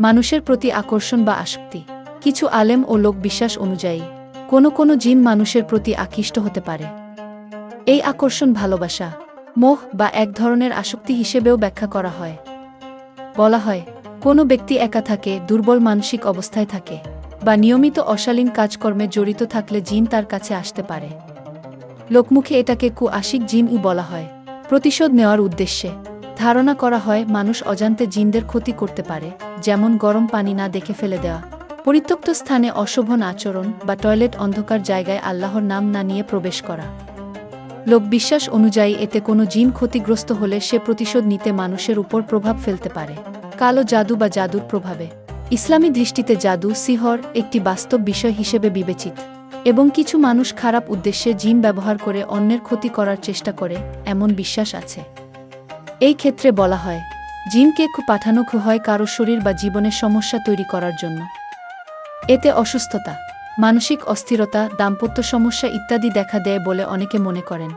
মানুষের প্রতি আকর্ষণ বা আসক্তি। কিছু আলেম ও লোক বিশ্বাস অনুযায়ী, কোনো কোনো জিন মানুষের প্রতি আকৃষ্ট হতে পারে। এই আকর্ষণ ভালোবাসা, মোহ বা এক ধরনের আসক্তি হিসেবেও ব্যাখ্যা করা হয়। বলা হয়, কোনো ব্যক্তি একা থাকে, দুর্বল মানসিক অবস্থায় থাকে, বা নিয়মিত অশালীন কাজকর্মে জড়িত থাকলে জিন তার কাছে আসতে পারে। লোকমুখে এটাকে কু আশিক জিনই বলা হয়। প্রতিশোধ নেওয়ার উদ্দেশ্যে ধারণা করা হয় মানুষ অজান্তে জিনদের ক্ষতি করতে পারে, যেমন গরম পানি না দেখে ফেলে দেওয়া। পরিত্যক্ত স্থানে অশোভন আচরণ বা টয়লেট অন্ধকার জায়গায় আল্লাহর নাম না নিয়ে প্রবেশ করা। লোকবিশ্বাস অনুযায়ী এতে কোনো জিন ক্ষতিগ্রস্ত হলে সে প্রতিশোধ নিতে মানুষের উপর প্রভাব ফেলতে পারে। কালো জাদু বা জাদুর প্রভাবে। ইসলামী দৃষ্টিতে জাদু, সিহর, একটি বাস্তব বিষয় হিসেবে বিবেচিত। এবং কিছু মানুষ খারাপ উদ্দেশ্যে জিন ব্যবহার করে অন্যের ক্ষতি করার চেষ্টা করে, এমন বিশ্বাস আছে। এই ক্ষেত্রে বলা হয়, জিনকে খু, পাঠানো খু হয় কারও শরীর বা জীবনের সমস্যা তৈরি করার জন্য। এতে অসুস্থতা, মানসিক অস্থিরতা, দাম্পত্য সমস্যা ইত্যাদি দেখা দেয় বলে অনেকে মনে করেন।